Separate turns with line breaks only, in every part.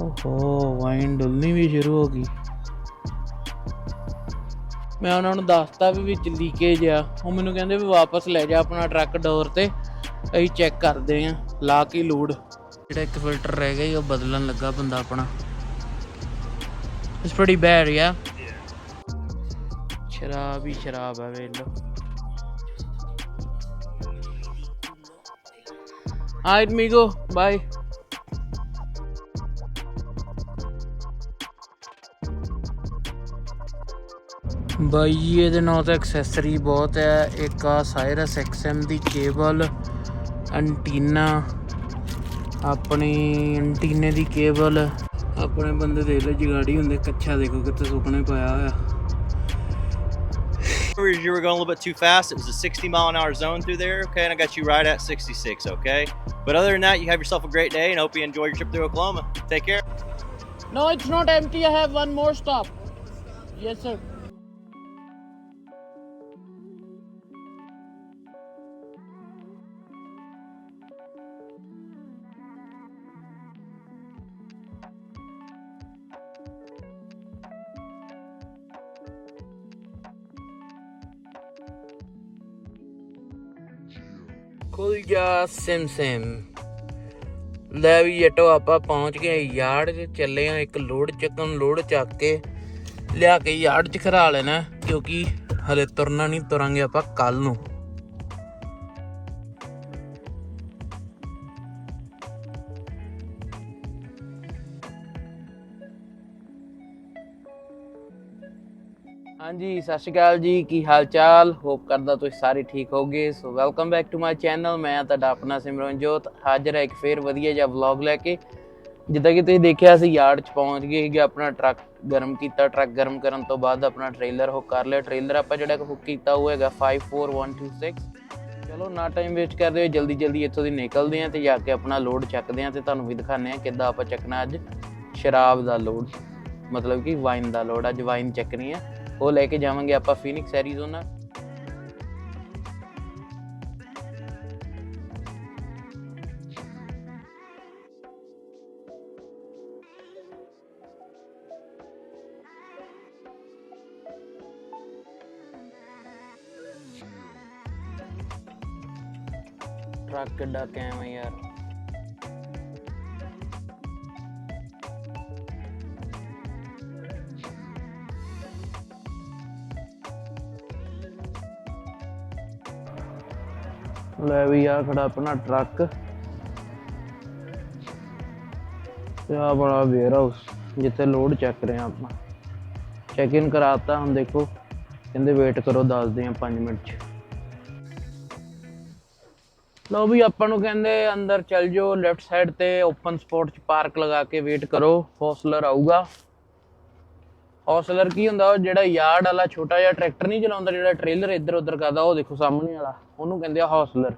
ਓਹੋ ਵਾਈਨ ਡੁੱਲਣੀ ਵੀ ਸ਼ੁਰੂ ਹੋ ਗਈ। ਮੈਂ ਉਹਨਾਂ ਨੂੰ ਦੱਸਤਾ ਵੀ ਵਿੱਚ ਲੀਕੇਜ ਆ। ਉਹ ਮੈਨੂੰ ਕਹਿੰਦੇ ਵੀ ਵਾਪਸ ਲੈ ਜਾ ਆਪਣਾ ਟਰੱਕ ਡੋਰ ਤੇ ਅਸੀਂ ਚੈੱਕ ਕਰਦੇ ਆਂ ਲਾ ਕੇ ਲੋਡ। ਜਿਹੜਾ ਇੱਕ ਫਿਲਟਰ ਰਹਿ ਗਿਆ ਉਹ ਬਦਲਣ ਲੱਗਾ ਬੰਦਾ ਆਪਣਾ। ਇਟਸ ਪ੍ਰੀਟੀ ਬੈਡ ਯਾ ਸ਼ਰਾਬ ਹੀ ਸ਼ਰਾਬ ਹੈ ਵੇਖ ਲਓ। Alright, Migo. ਬਾਈ ਜੀ, ਇਹਦੇ ਨਾਲ ਤਾਂ ਐਕਸੈਸਰੀ ਬਹੁਤ ਹੈ ਇੱਕ ਆ ਸਾਇਰਸ XM ਦੀ ਕੇਬਲ ਐਂਟੀਨਾ ਆਪਣੀ ਐਂਟੀਨੇ ਦੀ ਕੇਬਲ ਆਪਣੇ ਬੰਦੇ ਦੇਖ ਲਓ ਜਗਾੜੀ ਹੁੰਦੇ ਕੱਛਾ ਦੇਖੋ ਕਿੱਥੇ ਸੁੱਕਣੇ ਪਾਇਆ ਹੋਇਆ
Remember you were going a little bit too fast. It was a 60 mile an hour zone through there, okay? And I got you right at 66, okay? But other than that, you have yourself a great day and hope you enjoy your trip through Oklahoma. Take care.
No, it's not empty. I have one more stop. Yes, sir. ਖੁੱਲ ਜਾ sim sim. ਲੈ ਵੀ ਜਟੋ, ਆਪਾਂ ਪਹੁੰਚ ਗਏ yard 'ਚ, ਚੱਲੇ ਆ ਇੱਕ ਲੋਡ ਚੱਕਣ ਲੋਡ ਚੱਕ ਕੇ ਲਿਆ ਕੇ ਯਾਰਡ 'ਚ ਖਰਾ ਲੈਣਾ, ਕਿਉਂਕਿ ਹਲੇ ਤੁਰਨਾ ਨਹੀਂ ਤੁਰਾਂਗੇ ਆਪਾਂ ਕੱਲ ਨੂੰ। ਹਾਂਜੀ, ਸਤਿ ਸ਼੍ਰੀ ਅਕਾਲ ਜੀ। ਕੀ ਹਾਲ ਚਾਲ ਹੋਪ ਕਰਦਾ ਤੁਸੀਂ ਸਾਰੇ ਠੀਕ ਹੋਗੇ so welcome back to my channel ਮੈਂ ਤੁਹਾਡਾ ਆਪਣਾ ਸਿਮਰਨਜੋਤ ਹਾਜ਼ਰ ਹੈ ਇੱਕ ਫੇਰ ਵਧੀਆ ਜਿਹਾ ਵਲੌਗ ਲੈ ਕੇ, ਜਿੱਦਾਂ ਕਿ ਤੁਸੀਂ ਦੇਖਿਆ ਸੀ, ਯਾਰਡ 'ਚ ਪਹੁੰਚ ਗਏ ਸੀਗੇ, ਆਪਣਾ ਟਰੱਕ ਗਰਮ ਕੀਤਾ। ਟਰੱਕ ਗਰਮ ਕਰਨ ਤੋਂ ਬਾਅਦ ਆਪਣਾ ਟ੍ਰੇਲਰ ਹੁੱਕ ਕਰ ਲਿਆ। ਟ੍ਰੇਲਰ ਆਪਾਂ ਜਿਹੜਾ ਹੁੱਕ ਕੀਤਾ, ਉਹ ਹੈਗਾ 54126 ਚਲੋ, ਨਾ ਟਾਈਮ ਵੇਸਟ ਕਰਦੇ ਹੋਏ ਜਲਦੀ ਜਲਦੀ ਇੱਥੋਂ ਦੀ ਨਿਕਲਦੇ ਆਂ ਤੇ ਜਾ ਕੇ ਆਪਣਾ ਲੋਡ ਚੱਕਦੇ ਆਂ ਤੇ ਤੁਹਾਨੂੰ ਵੀ ਦਿਖਾਉਂਦੇ ਆਂ ਕਿੱਦਾਂ ਆਪਾਂ ਚੱਕਣਾ ਅੱਜ। ਸ਼ਰਾਬ ਦਾ ਲੋਡ ਮਤਲਬ ਕਿ ਵਾਈਨ ਦਾ ਲੋਡ ਅੱਜ ਵਾਈਨ ਚੱਕਣੀ ਆ। ਉਹ ਲੈ ਕੇ ਜਾਵਾਂਗੇ ਆਪਾਂ ਫੀਨਿਕਸ ਐਰੀਜ਼ੋਨਾ ਟਰੱਕ ਕਿੱਡਾ ਕੈਮ ਆ ਯਾਰ ਲੈ ਵੀ ਆ ਖੜਾ ਆਪਣਾ ਟਰੱਕ। ਤੇ ਆ ਬੜਾ ਵੇਅਰ ਹਾਊਸ ਜਿੱਥੇ ਲੋਡ ਚੱਕ ਰਹੇ ਆਪਾਂ। ਚੈੱਕ ਇਨ ਕਰਾਤਾ ਹੁਣ ਦੇਖੋ, ਕਹਿੰਦੇ ਵੇਟ ਕਰੋ ਦੱਸਦੇ ਆ 5 ਮਿੰਟ ਚ। ਲਓ ਵੀ ਆਪਾਂ ਨੂੰ ਕਹਿੰਦੇ ਅੰਦਰ ਚੱਲ ਜਾਓ ਲੈਫਟ ਸਾਈਡ ਤੇ ਓਪਨ ਸਪੋਟ ਚ ਪਾਰਕ ਲਗਾ ਕੇ ਵੇਟ ਕਰੋ ਹੌਸਲਰ ਆਊਗਾ। ਹੌਸਲਰ ਕੀ ਹੁੰਦਾ, ਉਹ ਜਿਹੜਾ ਯਾਰਡ ਵਾਲਾ ਛੋਟਾ ਜਿਹਾ ਟਰੈਕਟਰ ਨਹੀਂ ਚਲਾਉਂਦਾ, ਜਿਹੜਾ ਟ੍ਰੇਲਰ ਇੱਧਰ ਉੱਧਰ ਕਰਦਾ, ਉਹ ਦੇਖੋ ਸਾਹਮਣੇ ਵਾਲਾ, ਉਹਨੂੰ ਕਹਿੰਦੇ ਆ ਹੌਸਲਰ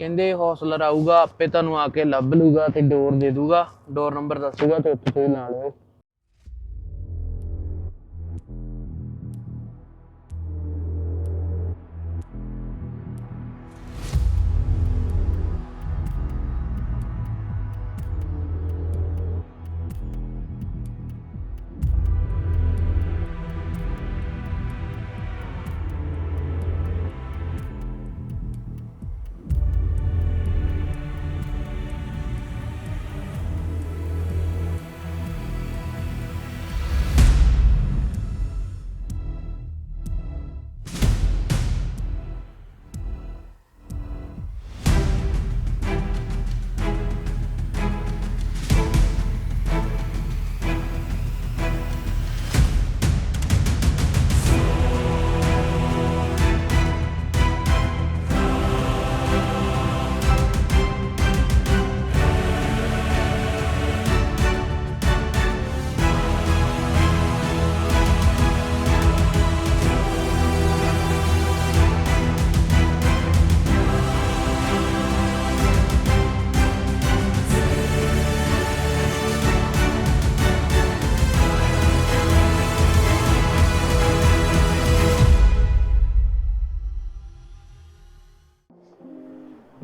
ਕਹਿੰਦੇ ਹੌਸਲਰ ਆਊਗਾ, ਆਪੇ ਤੁਹਾਨੂੰ ਆ ਕੇ ਲੱਭ ਲੂਗਾ ਤੇ ਡੋਰ ਦੇ ਦੂਗਾ ਡੋਰ ਨੰਬਰ ਦੱਸੂਗਾ ਤੇ ਉੱਥੇ ਤੁਸੀਂ ਲਾ ਲਿਓ।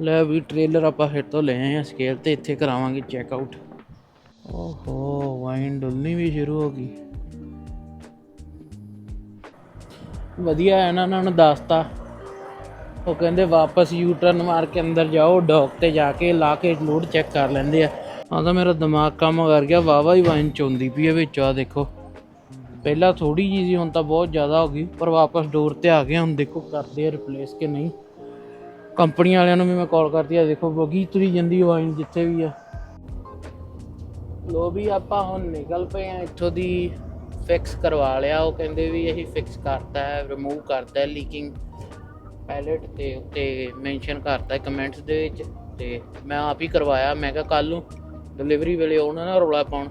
ਲੈ ਵੀ ਟ੍ਰੇਲਰ ਆਪਾਂ ਫਿਰ ਤੋਂ ਲੈ ਆਏ ਆ ਸਕੇਲ ਤੇ, ਇੱਥੇ ਕਰਾਵਾਂਗੇ ਚੈੱਕ ਆਊਟ ਓਹੋ ਵਾਈਨ ਡੁੱਲਣੀ ਵੀ ਸ਼ੁਰੂ ਹੋ ਗਈ। ਵਧੀਆ ਹੈ ਨਾ, ਉਹਨਾਂ ਨੂੰ ਦੱਸਤਾ। ਉਹ ਕਹਿੰਦੇ ਵਾਪਸ ਯੂ ਟਰਨ ਮਾਰ ਕੇ ਅੰਦਰ ਜਾਓ ਡੌਕ ਤੇ ਜਾ ਕੇ ਲਾ ਕੇ ਲੋਡ ਚੈੱਕ ਕਰ ਲੈਂਦੇ ਆ। ਆ ਤਾਂ ਮੇਰਾ ਦਿਮਾਗ ਕੰਮ ਕਰ ਗਿਆ ਵਾਵਾ ਹੀ ਵਾਈਨ ਚੋਂਦੀ ਪਈ ਹੈ ਵਿੱਚ ਆ ਦੇਖੋ। ਪਹਿਲਾਂ ਥੋੜੀ ਜਿਹੀ ਸੀ, ਹੁਣ ਤਾਂ ਬਹੁਤ ਜ਼ਿਆਦਾ ਹੋ ਗਈ, ਪਰ ਵਾਪਸ ਡੋਰ ਤੇ ਆ ਗਿਆ ਹੁਣ ਦੇਖੋ ਕਰਦੇ ਆ ਰਿਪਲੇਸ ਕਿ ਨਹੀਂ। ਕੰਪਨੀ ਵਾਲਿਆਂ ਨੂੰ ਵੀ ਮੈਂ ਕਾਲ ਕਰਤੀ ਆ ਦੇਖੋ ਵਗੀ ਤੁਰੀ ਜਾਂਦੀ ਵਾਈਨ ਜਿੱਥੇ ਵੀ ਆ। ਲੋ ਵੀ ਆਪਾਂ ਹੁਣ ਨਿਕਲ ਪਏ ਆ, ਇੱਥੋਂ ਦੀ ਫਿਕਸ ਕਰਵਾ ਲਿਆ। ਉਹ ਕਹਿੰਦੇ ਵੀ ਅਸੀਂ ਫਿਕਸ ਕਰਤਾ ਹੈ ਰਿਮੂਵ ਕਰਤਾ ਹੈ ਲੀਕਿੰਗ ਪੈਲਟ ਤੇ ਉੱਤੇ ਮੈਂਸ਼ਨ ਕਰਤਾ ਕਮੈਂਟਸ ਦੇ ਵਿੱਚ। ਤੇ ਮੈਂ ਆਪ ਹੀ ਕਰਵਾਇਆ, ਮੈਂ ਕਿਹਾ ਕੱਲ ਨੂੰ ਡਿਲੀਵਰੀ ਵੇਲੇ ਉਹਨਾਂ ਨਾਲ ਰੌਲਾ ਪਾਉਣ।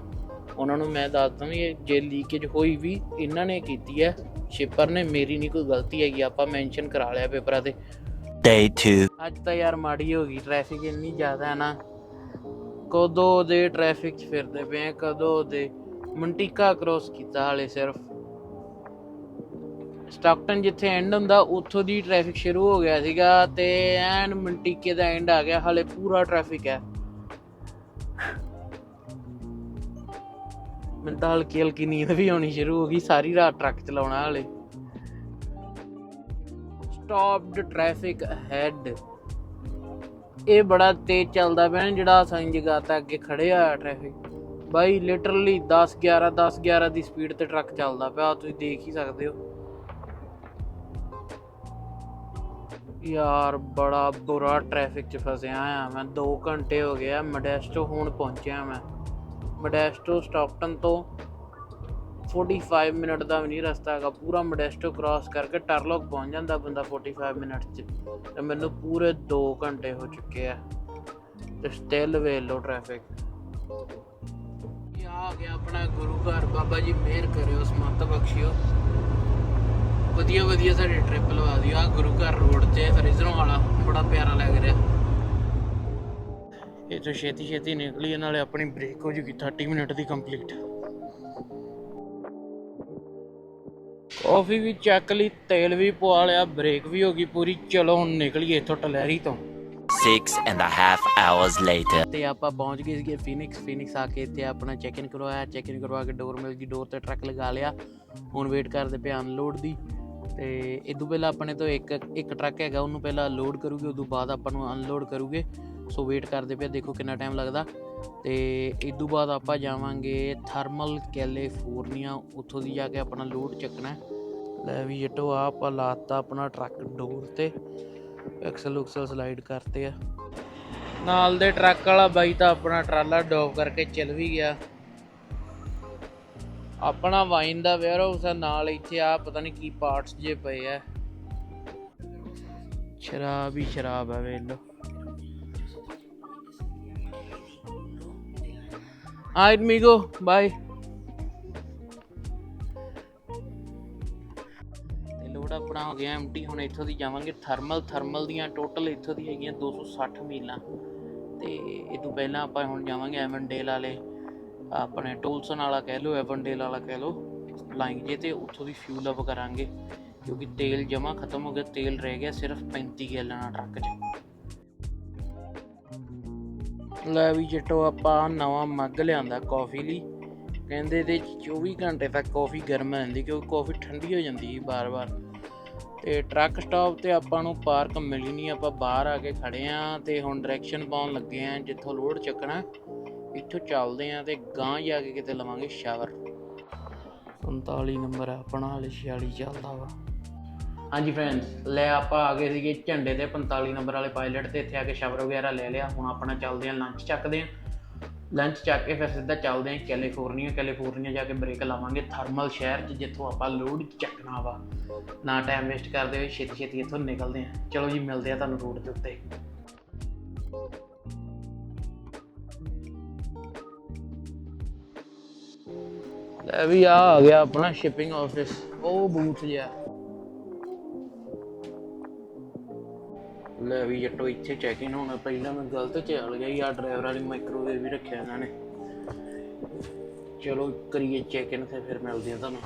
ਉਹਨਾਂ ਨੂੰ ਮੈਂ ਦੱਸਦਾ ਵੀ ਇਹ ਜੇ ਲੀਕੇਜ ਹੋਈ ਵੀ ਇਹਨਾਂ ਨੇ ਕੀਤੀ ਹੈ ਸ਼ਿਪਰ ਨੇ, ਮੇਰੀ ਨਹੀਂ ਕੋਈ ਗਲਤੀ ਹੈਗੀ, ਆਪਾਂ ਮੈਂਸ਼ਨ ਕਰਾ ਲਿਆ ਪੇਪਰਾਂ ਤੇ।
Day 2.
ਅੱਜ ਤਾਂ ਯਾਰ ਮਾੜੀ ਹੋ ਗਈ ਟ੍ਰੈਫਿਕ ਇੰਨੀ ਜ਼ਿਆਦਾ ਹੈ ਨਾ। ਕਦੋਂ ਦੇ ਟ੍ਰੈਫਿਕ 'ਚ ਫਿਰਦੇ ਪਏ ਆ, ਕਦੋਂ ਦੇ ਮੰਟੀਕਾ ਕ੍ਰੋਸ ਕੀਤਾ ਹਾਲੇ ਸਿਰਫ। ਸਟਾਕਟਨ ਜਿੱਥੇ ਐਂਡ ਹੁੰਦਾ, ਉੱਥੋਂ ਦੀ ਟ੍ਰੈਫਿਕ ਸ਼ੁਰੂ ਹੋ ਗਿਆ ਸੀਗਾ ਤੇ ਐਨ ਮੰਟੀਕੇ ਦਾ ਐਂਡ ਆ ਗਿਆ, ਹਾਲੇ ਪੂਰਾ ਟ੍ਰੈਫਿਕ ਹੈ। ਮੈਨੂੰ ਤਾਂ ਹਲਕੀ ਹਲਕੀ ਨੀਂਦ ਵੀ ਆਉਣੀ ਸ਼ੁਰੂ ਹੋ ਗਈ, ਸਾਰੀ ਰਾਤ ਟਰੱਕ ਚਲਾਉਣਾ ਹਾਲੇ। ਸਟਾਪਡ ਟ੍ਰੈਫਿਕ ਅਹੈਡ ਇਹ ਬੜਾ ਤੇਜ਼ ਚੱਲਦਾ ਪਿਆ ਨਾ, ਜਿਹੜਾ ਸਾਈਨ ਜਗ੍ਹਾ ਅੱਗੇ ਖੜੇ ਆ ਟ੍ਰੈਫਿਕ ਬਾਈ ਲਿਟਰਲੀ 10 11 10 11 ਦੀ ਸਪੀਡ ਤੇ ਟਰੱਕ ਚੱਲਦਾ ਪਿਆ ਤੁਸੀਂ ਦੇਖ ਹੀ ਸਕਦੇ ਹੋ। ਯਾਰ, ਬੜਾ ਬੁਰਾ ਟ੍ਰੈਫਿਕ 'ਚ ਫਸਿਆ ਆ ਮੈਂ 2 ਘੰਟੇ ਹੋ ਗਏ ਆ ਮੋਡੈਸਟੋ ਹੁਣ ਪਹੁੰਚਿਆ ਮੈਂ। ਮੋਡੈਸਟੋ ਸਟਾਕਟਨ ਤੋਂ 45 ਮਿੰਟ ਦਾ ਵੀ ਨਹੀਂ ਰਸਤਾ ਹੈਗਾ। ਪੂਰਾ ਮੋਡੈਸਟੋ ਕ੍ਰਾਸ ਕਰਕੇ ਟਰਲੋਕ ਪਹੁੰਚ ਜਾਂਦਾ ਬੰਦਾ 45 ਮਿੰਟ 'ਚ। ਤੇ ਮੈਨੂੰ ਪੂਰੇ 2 ਘੰਟੇ ਹੋ ਚੁੱਕੇ ਆ। ਤੇ ਸਟਿਲ ਵੇਖ ਲੋ ਟ੍ਰੈਫਿਕ ਇਹ ਆ ਗਿਆ ਆਪਣਾ ਗੁਰੂ ਘਰ। ਬਾਬਾ ਜੀ ਮਿਹਰ ਕਰਿਓ, ਸਮਤ ਬਖਸ਼ਿਓ। ਵਧੀਆ ਵਧੀਆ ਸਾਡੇ ਟ੍ਰਿਪ ਲਵਾ ਦਿਓ। ਆ ਗੁਰੂ ਘਰ ਰੋਡ ਤੇ ਫਰਿਜ਼ਰੋਂ ਵਾਲਾ, ਬੜਾ ਪਿਆਰਾ ਲੱਗ ਰਿਹਾ। ਇਹ ਤੋਂ ਛੇਤੀ ਛੇਤੀ ਨਿਕਲੀ ਨਾਲੇ ਆਪਣੀ ਬ੍ਰੇਕ ਹੋ ਜੂਗੀ 30 ਮਿੰਟ ਦੀ ਕੰਪਲੀਟ ਕਾਫੀ ਵੀ ਚੱਕ ਲਈ ਤੇਲ ਵੀ ਪਵਾ ਲਿਆ ਬ੍ਰੇਕ ਵੀ ਹੋ ਗਈ ਪੂਰੀ। ਚਲੋ ਹੁਣ ਨਿਕਲੀਏ ਇੱਥੋਂ ਟਲੈਰੀ ਤੋਂ।
Six and a half hours later.
ਤੇ ਆਪਾਂ ਪਹੁੰਚ ਗਏ ਸੀਗੇ ਫੀਨਿਕਸ ਫੀਨਿਕਸ ਆ ਕੇ ਇੱਥੇ ਆਪਣਾ ਚੈੱਕ ਇਨ ਕਰਵਾਇਆ। ਚੈੱਕ ਇਨ ਕਰਵਾ ਕੇ ਡੋਰ ਮਿਲ ਗਈ ਡੋਰ ਤੇ ਟਰੱਕ ਲਗਾ ਲਿਆ। ਹੁਣ ਵੇਟ ਕਰਦੇ ਪਏ ਅਨਲੋਡ ਦੀ। ਤੇ ਇਦੋਂ ਪਹਿਲਾਂ ਆਪਣੇ ਤੋਂ ਇੱਕ ਇੱਕ ਟਰੱਕ ਹੈਗਾ ਉਹਨੂੰ ਪਹਿਲਾਂ ਲੋਡ ਕਰੂਗੇ ਉਦੋਂ ਬਾਅਦ ਆਪਾਂ ਨੂੰ ਅਨਲੋਡ ਕਰੂਗੇ। ਸੋ ਵੇਟ ਕਰਦੇ ਪਏ ਦੇਖੋ ਕਿੰਨਾ ਟਾਈਮ ਲੱਗਦਾ। ਤੇ ਤੋਂ ਬਾਅਦ ਆਪਾਂ ਜਾਵਾਂਗੇ ਥਰਮਲ ਕੈਲੀਫੋਰਨੀਆ, ਉੱਥੋਂ ਦੀ ਜਾ ਕੇ ਆਪਣਾ ਲੋਡ ਚੱਕਣਾ ਹੈ। ਲੈ ਵੀ ਜਟੋ ਆ ਆਪਾਂ ਲਾਤਾ ਆਪਣਾ ਟਰੱਕ ਡੋਰ ਤੇ, ਐਕਸਲ ਉਕਸਲ ਸਲਾਈਡ ਕਰਤੇ ਆ। ਨਾਲ ਦੇ ਟਰੱਕ ਵਾਲਾ ਬਾਈ ਤਾਂ ਆਪਣਾ ਟਰਾਲਾ ਡੋਪ ਕਰਕੇ ਚਲ ਵੀ ਗਿਆ। ਆਪਣਾ ਵਾਈਨ ਦਾ ਵੇਅਰ ਹਾਊਸ ਆ, ਨਾਲ ਇੱਥੇ ਆ ਪਤਾ ਨਹੀਂ ਕੀ ਪਾਰਟਸ ਜੇ ਪਏ ਆ। ਸ਼ਰਾਬ ਹੀ ਸ਼ਰਾਬ ਆ ਵੇਖ ਲਓ। ਲੋ ਆਇਟ ਮੀਗੋ ਬਾਏ ਤੇ ਲੋਡ ਆਪਣਾ ਹੋ ਗਿਆ ਐਮਟੀ ਹੁਣ ਇੱਥੋਂ ਦੀ ਜਾਵਾਂਗੇ ਥਰਮਲ ਥਰਮਲ ਦੀਆਂ ਟੋਟਲ ਇੱਥੋਂ ਦੀ ਹੈਗੀਆਂ 260 ਮੀਲਾਂ। ਤੇ ਇਹ ਤੋਂ ਪਹਿਲਾਂ ਆਪਾਂ ਹੁਣ ਜਾਵਾਂਗੇ ਐਵਨਡੇਲ ਵਾਲੇ। ਆਪਣੇ ਟੋਲਸਨ ਵਾਲਾ ਕਹਿ ਲਓ ਐਵਨਡੇਲ ਵਾਲਾ ਕਹਿ ਲਓ ਲਾਈਨ ਜੇ ਤੇ ਉੱਥੋਂ ਦੀ ਫਿਊਲ ਅਪ ਕਰਾਂਗੇ। ਕਿਉਂਕਿ ਤੇਲ ਜਮਾ ਖਤਮ ਹੋ ਗਿਆ, ਤੇਲ ਰਹਿ ਗਿਆ ਸਿਰਫ 35 ਗੈਲਨ ਟਰੱਕ 'ਚ। ਲੈ ਵੀ ਜਟੋ, ਆਪਾਂ ਨਵਾਂ ਮੱਗ ਲਿਆਂਦਾ ਕਾਫੀ ਲਈ। ਕਹਿੰਦੇ ਇਹਦੇ 'ਚ 24 ਘੰਟੇ ਤੱਕ ਕਾਫੀ ਗਰਮ ਰਹਿੰਦੀ, ਕਿਉਂਕਿ ਕਾਫੀ ਠੰਡੀ ਹੋ ਜਾਂਦੀ ਸੀ ਬਾਰ-ਬਾਰ। ਤੇ ਟਰੱਕ ਸਟਾਪ ਤੇ ਆਪਾਂ ਨੂੰ ਪਾਰਕ ਮਿਲੀ ਨਹੀਂ ਆਪਾਂ ਬਾਹਰ ਆ ਕੇ ਖੜੇ ਆ ਤੇ ਹੁਣ ਡਾਇਰੈਕਸ਼ਨ ਪਾਉਣ ਲੱਗੇ ਆ, ਜਿੱਥੋਂ ਲੋਡ ਚੱਕਣਾ, ਇੱਥੋਂ ਚੱਲਦੇ ਆ ਤੇ ਗਾਂ ਜਾ ਕੇ ਕਿਤੇ ਲਵਾਂਗੇ ਸ਼ਾਵਰ 47 ਨੰਬਰ ਆ, ਆਪਣਾ ਹਾਲੇ 46 ਚੱਲਦਾ ਵਾ। ਹਾਂਜੀ ਫਰੈਂਡਸ ਲੈ ਆਪਾਂ ਆ ਗਏ ਸੀਗੇ ਝੰਡੇ ਤੇ 45 ਨੰਬਰ ਵਾਲੇ ਪਾਇਲਟ ਤੇ, ਇੱਥੇ ਆ ਕੇ ਸ਼ਾਵਰ ਵਗੈਰਾ ਲੈ ਲਿਆ। ਹੁਣ ਆਪਣਾ ਚੱਲਦੇ ਆ ਲੰਚ ਚੱਕਦੇ ਆ ਲੰਚ ਚੱਕ ਕੇ ਫਿਰ ਸਿੱਧਾ ਚੱਲਦੇ ਆ ਕੈਲੀਫੋਰਨੀਆ ਕੈਲੀਫੋਰਨੀਆ ਜਾ ਕੇ ਬ੍ਰੇਕ ਲਾਵਾਂਗੇ ਥਰਮਲ ਸ਼ਹਿਰ 'ਚ, ਜਿੱਥੋਂ ਆਪਾਂ ਲੋਡ ਚੱਕਣਾ ਵਾ। ਨਾ ਟਾਈਮ ਵੇਸਟ ਕਰਦੇ ਹੋਏ, ਛੇਤੀ ਛੇਤੀ ਇੱਥੋਂ ਨਿਕਲਦੇ ਆ ਚਲੋ ਜੀ, ਮਿਲਦੇ ਆ ਤੁਹਾਨੂੰ ਰੋਡ ਦੇ ਉੱਤੇ। ਲੈ ਵੀ ਆ ਆ ਗਿਆ ਆਪਣਾ ਸ਼ਿਪਿੰਗ ਆਫਿਸ ਉਹ ਬੂਥ ਜਿਹਾ। ਲੈ ਵੀ ਜੱਟੋ, ਇੱਥੇ ਚੈੱਕ ਇਨ ਹੋਣਾ ਪਹਿਲਾਂ, ਮੈਂ ਗਲਤ ਚੱਲ ਗਿਆ ਯਾਰ ਡਰਾਈਵਰ ਵਾਲੀ ਮਾਈਕ੍ਰੋਵੇਵ ਵੀ ਰੱਖਿਆ ਇਹਨਾਂ ਨੇ। ਚਲੋ, ਕਰੀਏ ਚੈੱਕ ਇਨ ਤੇ ਫਿਰ ਮਿਲਦੇ ਆ ਤੁਹਾਨੂੰ।